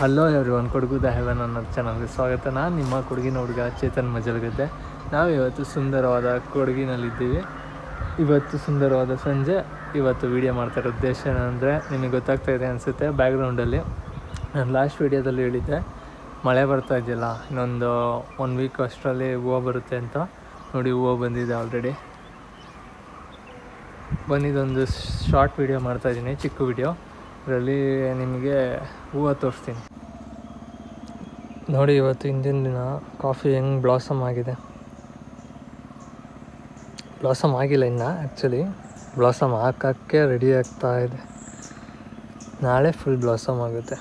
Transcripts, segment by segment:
Hello every one ಕೊಡಗುದ heaven ಅನ್ನೋ ಚಾನಲ್ಗೆ ಸ್ವಾಗತ. ನಾನು ನಿಮ್ಮ ಕೊಡಗಿನ ಹುಡುಗ ಚೇತನ್ ಮಜಲ್ಗದ್ದೆ. ನಾವು ಇವತ್ತು ಸುಂದರವಾದ ಕೊಡಗಿನಲ್ಲಿದ್ದೀವಿ. ಇವತ್ತು ಸುಂದರವಾದ ಸಂಜೆ, ಇವತ್ತು ವಿಡಿಯೋ ಮಾಡ್ತಾ ಇರೋ ಉದ್ದೇಶ ಏನಂದರೆ, ನಿಮಗೆ ಗೊತ್ತಾಗ್ತಾ ಇದೆ ಅನಿಸುತ್ತೆ ಬ್ಯಾಕ್ಗ್ರೌಂಡಲ್ಲಿ ನಾನು ಲಾಸ್ಟ್ ವಿಡಿಯೋದಲ್ಲಿ ಹೇಳಿದ್ದೆ, ಮಳೆ ಬರ್ತಾ ಇದೆಯಲ್ಲ, ಇನ್ನೊಂದು ಒನ್ ವೀಕ್ ಅಷ್ಟರಲ್ಲಿ ಹೂವು ಬರುತ್ತೆ ಅಂತ. ನೋಡಿ, ಹೂವು ಬಂದಿದೆ ಆಲ್ರೆಡಿ ಬಂದಿದ್ದೊಂದು ಶಾರ್ಟ್ ವಿಡಿಯೋ ಮಾಡ್ತಾಯಿದ್ದೀನಿ ಚಿಕ್ಕ ವಿಡಿಯೋ ಇದರಲ್ಲಿ ನಿಮಗೆ ಹೂವು ತೋರಿಸ್ತೀನಿ. ನೋಡಿ ಇವತ್ತು ಹಿಂದಿನ ದಿನ ಕಾಫಿ ಹೆಂಗೆ ಬ್ಲಾಸಮ್ ಆಗಿದೆ. ಬ್ಲಾಸಮ್ ಆಗಿಲ್ಲ ಇನ್ನು ಆ್ಯಕ್ಚುಲಿ ಬ್ಲಾಸಮ್ ಹಾಕೋಕ್ಕೆ ರೆಡಿ ಆಗ್ತಾ ಇದೆ. ನಾಳೆ ಫುಲ್ ಬ್ಲಾಸಮ್ ಆಗುತ್ತೆ.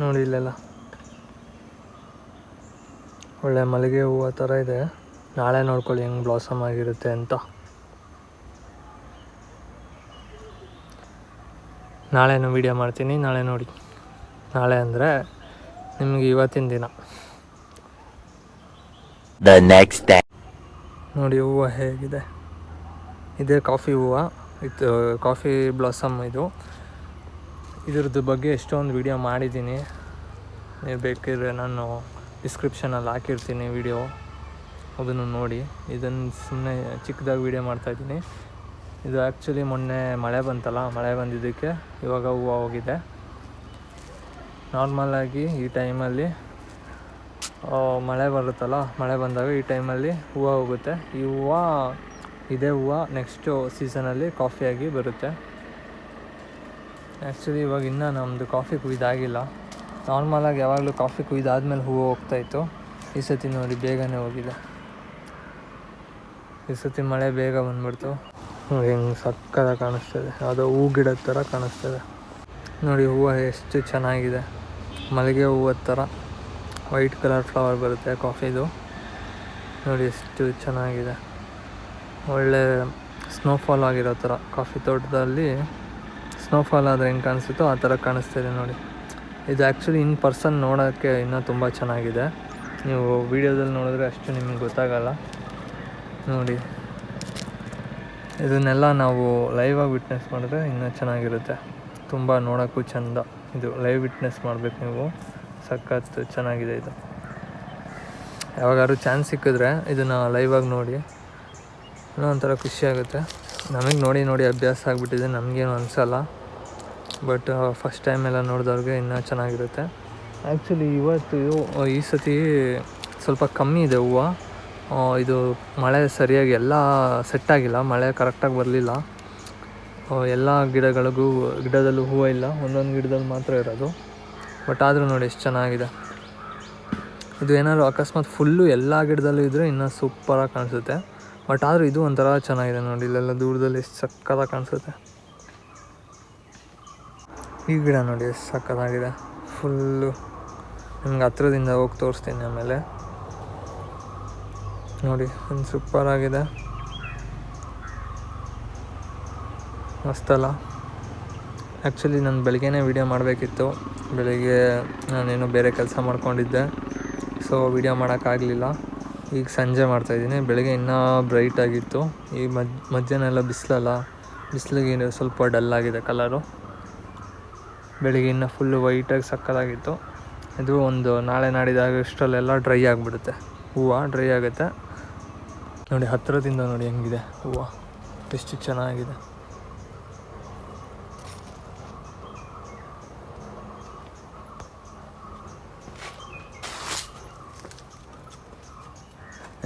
ನೋಡಿ ಇಲ್ಲೆಲ್ಲ. ಒಳ್ಳೆ ಮಲ್ಲಿಗೆ ಹೂವು ಥರ ಇದೆ. ನಾಳೆ ನೋಡ್ಕೊಳ್ಳಿ ಹೆಂಗೆ ಬ್ಲಾಸಮ್ ಆಗಿರುತ್ತೆ ಅಂತ. ನಾಳೆನೂ ವೀಡಿಯೋ ಮಾಡ್ತೀನಿ ನಾಳೆ ನೋಡಿ. ನಾಳೆ ಅಂದರೆ ನಿಮಗೆ ಇವತ್ತಿನ ದಿನ. ದ ನೆಕ್ಸ್ಟ್ ಡೇ ನೋಡಿ ಹೂವು ಹೇಗಿದೆ. ಇದೇ ಕಾಫಿ ಹೂವು. ಇದು ಕಾಫಿ ಬ್ಲಾಸಮ್ ಇದು. ಇದ್ರದ್ದು ಬಗ್ಗೆ ಎಷ್ಟೊಂದು ವಿಡಿಯೋ ಮಾಡಿದ್ದೀನಿ. ನೀವು ಬೇಕಿದ್ರೆ ನಾನು ಡಿಸ್ಕ್ರಿಪ್ಷನಲ್ಲಿ ಹಾಕಿರ್ತೀನಿ ವಿಡಿಯೋ ಅದನ್ನು ನೋಡಿ. ಇದನ್ನು ಸುಮ್ಮನೆ ಚಿಕ್ಕದಾಗಿ ವಿಡಿಯೋ ಮಾಡ್ತಾಯಿದ್ದೀನಿ ಇದು ಆ್ಯಕ್ಚುಲಿ ಮೊನ್ನೆ ಮಳೆ ಬಂತಲ್ಲ, ಮಳೆ ಬಂದಿದ್ದಕ್ಕೆ ಇವಾಗ ಹೂವು ಹೋಗಿದೆ. ನಾರ್ಮಲಾಗಿ ಈ ಟೈಮಲ್ಲಿ ಮಳೆ ಬರುತ್ತಲ್ಲ, ಮಳೆ ಬಂದಾಗ ಈ ಟೈಮಲ್ಲಿ ಹೂವು ಹೋಗುತ್ತೆ. ಈ ಹೂವು, ಇದೇ ಹೂವು ನೆಕ್ಸ್ಟು ಸೀಸನಲ್ಲಿ ಕಾಫಿಯಾಗಿ ಬರುತ್ತೆ. ಆ್ಯಕ್ಚುಲಿ ಇವಾಗ ಇನ್ನೂ ನಮ್ಮದು ಕಾಫಿ ಕುಯ್ದಾಗಿಲ್ಲ. ನಾರ್ಮಲಾಗಿ ಯಾವಾಗಲೂ ಕಾಫಿ ಕುಯ್ದಾದ್ಮೇಲೆ ಹೂವು ಹೋಗ್ತಾಯಿತ್ತು ಈ ಸತಿ ನೋಡಿ, ಬೇಗನೆ ಹೋಗಿದೆ. ಈ ಸತಿ ಮಳೆ ಬೇಗ ಬಂದ್ಬಿಡ್ತು. ನೋಡಿ ಹೆಂಗೆ ಸಕ್ಕದ ಕಾಣಿಸ್ತದೆ. ಯಾವುದೋ ಹೂ ಗಿಡದ ಥರ ಕಾಣಿಸ್ತದೆ. ನೋಡಿ, ಹೂವು ಎಷ್ಟು ಚೆನ್ನಾಗಿದೆ. ಮಲ್ಲಿಗೆ ಹೂವದ ಥರ. ವೈಟ್ ಕಲರ್ ಫ್ಲವರ್ ಬರುತ್ತೆ ಕಾಫಿದು ನೋಡಿ, ಎಷ್ಟು ಚೆನ್ನಾಗಿದೆ. ಒಳ್ಳೆ ಸ್ನೋಫಾಲ್ ಆಗಿರೋ ಥರ. ಕಾಫಿ ತೋಟದಲ್ಲಿ ಸ್ನೋಫಾಲ್ ಆದರೆ ಹೆಂಗೆ ಕಾಣಿಸುತ್ತೋ ಆ ಥರ ಕಾಣಿಸ್ತಿದೆ ನೋಡಿ. ಇದು ಆ್ಯಕ್ಚುಲಿ ಇನ್ ಪರ್ಸನ್ ನೋಡೋಕ್ಕೆ ಇನ್ನೂ ತುಂಬ ಚೆನ್ನಾಗಿದೆ. ನೀವು ವೀಡಿಯೋದಲ್ಲಿ ನೋಡಿದ್ರೆ ಅಷ್ಟು ನಿಮಗೆ ಗೊತ್ತಾಗಲ್ಲ. ನೋಡಿ. ಇದನ್ನೆಲ್ಲ ನಾವು ಲೈವಾಗಿ ವಿಟ್ನೆಸ್ ಮಾಡಿದ್ರೆ ಇನ್ನೂ ಚೆನ್ನಾಗಿರುತ್ತೆ. ತುಂಬ ನೋಡೋಕ್ಕೂ ಚೆಂದ. ಇದು ಲೈವ್ ವಿಟ್ನೆಸ್ ಮಾಡಬೇಕು ನೀವು. ಸಖತ್ ಚೆನ್ನಾಗಿದೆ ಇದು. ಯಾವಾಗಾದ್ರು ಚಾನ್ಸ್ ಸಿಕ್ಕಿದ್ರೆ ಇದನ್ನು ಲೈವಾಗಿ ನೋಡಿ. ಏನೋ ಒಂಥರ ಖುಷಿಯಾಗುತ್ತೆ ನಮಗೆ ನೋಡಿ ನೋಡಿ ಅಭ್ಯಾಸ ಆಗಿಬಿಟ್ಟಿದೆ. ನಮಗೇನು ಅನಿಸಲ್ಲ. ಬಟ್ ಫಸ್ಟ್ ಟೈಮ್ ಎಲ್ಲ ನೋಡಿದವ್ರಿಗೆ ಇನ್ನೂ ಚೆನ್ನಾಗಿರುತ್ತೆ. ಆ್ಯಕ್ಚುಲಿ ಇವತ್ತು, ಈ ಸತಿ ಸ್ವಲ್ಪ ಕಮ್ಮಿ ಇದೆ ಹೂವು. ಇದು ಮಳೆ ಸರಿಯಾಗಿ ಎಲ್ಲ ಸೆಟ್ ಆಗಿಲ್ಲ. ಮಳೆ ಕರೆಕ್ಟಾಗಿ ಬರಲಿಲ್ಲ. ಎಲ್ಲ ಗಿಡಗಳಿಗೂ, ಗಿಡದಲ್ಲೂ ಹೂವು ಇಲ್ಲ. ಒಂದೊಂದು ಗಿಡದಲ್ಲಿ ಮಾತ್ರ ಇರೋದು. ಬಟ್ ಆದರೂ ನೋಡಿ ಎಷ್ಟು ಚೆನ್ನಾಗಿದೆ. ಇದು ಏನಾದ್ರು ಅಕಸ್ಮಾತ್ ಫುಲ್ಲು ಎಲ್ಲ ಗಿಡದಲ್ಲೂ ಇದ್ದರೆ ಇನ್ನೂ ಸೂಪರಾಗಿ ಕಾಣಿಸುತ್ತೆ. ಬಟ್ ಆದರೂ ಇದು ಒಂಥರ ಚೆನ್ನಾಗಿದೆ ನೋಡಿ. ಇಲ್ಲೆಲ್ಲ ದೂರದಲ್ಲಿ ಎಷ್ಟು ಸಕ್ಕತ್ತಾಗಿ ಕಾಣಿಸುತ್ತೆ. ಈ ಗಿಡ ನೋಡಿ ಎಷ್ಟು ಸಕ್ಕತ್ತಾಗಿದೆ. ಫುಲ್ಲು ನಿಮ್ಗೆ ಹತ್ರದಿಂದ ಹೋಗಿ ತೋರಿಸ್ತೀನಿ ಆಮೇಲೆ. ನೋಡಿ, ಒಂದು ಸೂಪರ್ ಆಗಿದೆ. ಮಸ್ತಲ್ಲ ಆ್ಯಕ್ಚುಲಿ ನಾನು ಬೆಳಗ್ಗೆನೇ ವೀಡಿಯೋ ಮಾಡಬೇಕಿತ್ತು. ಬೆಳಿಗ್ಗೆ ನಾನೇನು ಬೇರೆ ಕೆಲಸ ಮಾಡ್ಕೊಂಡಿದ್ದೆ. ಸೊ ವೀಡಿಯೋ ಮಾಡೋಕ್ಕಾಗಲಿಲ್ಲ. ಈಗ ಸಂಜೆ ಮಾಡ್ತಾಯಿದ್ದೀನಿ ಬೆಳಗ್ಗೆ ಇನ್ನೂ ಬ್ರೈಟ್ ಆಗಿತ್ತು. ಈ ಮಧ್ಯ ಮಧ್ಯಾಹ್ನ ಎಲ್ಲ ಬಿಸಿಲಲ್ಲ, ಬಿಸಿಲಿಗೆ ಸ್ವಲ್ಪ ಡಲ್ ಆಗಿದೆ ಕಲರು ಬೆಳಿಗ್ಗೆ ಇನ್ನೂ ಫುಲ್ಲು ವೈಟಾಗಿ ಸಕ್ಕದಾಗಿತ್ತು ಇದು ಒಂದು ನಾಳೆ ನಾಡಿದಾಗ ಇಷ್ಟರಲ್ಲೆಲ್ಲ ಡ್ರೈ ಆಗಿಬಿಡುತ್ತೆ. ಹೂವು ಡ್ರೈ ಆಗುತ್ತೆ. ನೋಡಿ, ಹತ್ತಿರದಿಂದ ನೋಡಿ ಹೆಂಗಿದೆ. ಹೂವು ಎಷ್ಟು ಚೆನ್ನಾಗಿದೆ.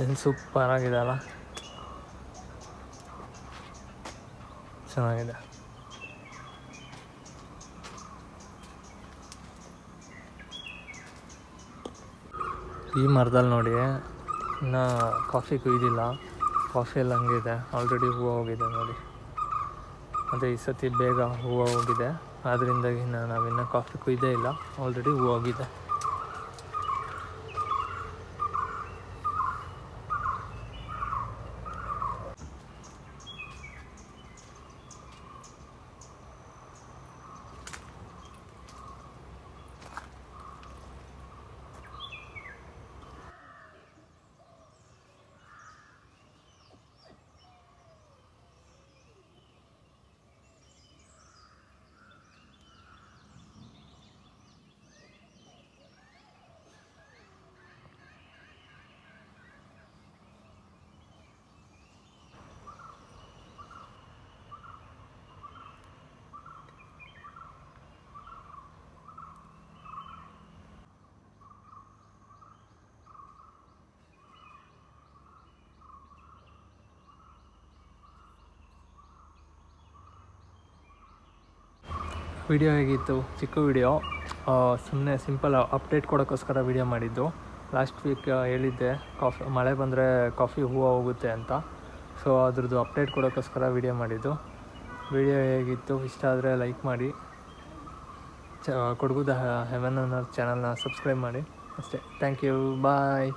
ಏನು ಸೂಪರ್ ಆಗಿದೆ ಅಲ್ಲ. ಚೆನ್ನಾಗಿದೆ. ಈ ಮರದಲ್ಲಿ ನೋಡಿ ಇನ್ನು ಕಾಫಿ ಕುಯ್ದಿಲ್ಲ ಕಾಫಿ ಎಲ್ಲ ಹಂಗಿದೆ. ಆಲ್ರೆಡಿ ಹೂವು ಹೋಗಿದೆ ನೋಡಿ. ಮತ್ತು ಈ ಸತಿ ಬೇಗ ಹೂವು ಹೋಗಿದೆ. ಆದ್ದರಿಂದಾಗಿ ಇನ್ನು ನಾವಿನ್ನೂ ಕಾಫಿ ಕುಯ್ದೇ ಇಲ್ಲ. ಆಲ್ರೆಡಿ ಹೂವು ಹೋಗಿದೆ. ವಿಡಿಯೋ ಹೇಗಿತ್ತು? ಚಿಕ್ಕ ವಿಡಿಯೋ ಸುಮ್ಮನೆ ಸಿಂಪಲ್ ಅಪ್ಡೇಟ್ ಕೊಡೋಕ್ಕೋಸ್ಕರ ವಿಡಿಯೋ ಮಾಡಿದ್ದು. ಲಾಸ್ಟ್ ವೀಕ್ ಹೇಳಿದ್ದೆ, ಕಾಫಿ, ಮಳೆ ಬಂದರೆ ಕಾಫಿ ಹೂವು ಹೋಗುತ್ತೆ ಅಂತ. ಸೊ ಅದ್ರದ್ದು ಅಪ್ಡೇಟ್ ಕೊಡೋಕ್ಕೋಸ್ಕರ ವಿಡಿಯೋ ಮಾಡಿದ್ದು. ವಿಡಿಯೋ ಹೇಗಿತ್ತು? ಇಷ್ಟ ಆದರೆ ಲೈಕ್ ಮಾಡಿ. ಚ ಕೊಡಗುದ ಹೆವೆನ್ ಅನ್ನೋ ಚಾನಲ್ನ ಸಬ್ಸ್ಕ್ರೈಬ್ ಮಾಡಿ. ಅಷ್ಟೇ. Thank you bye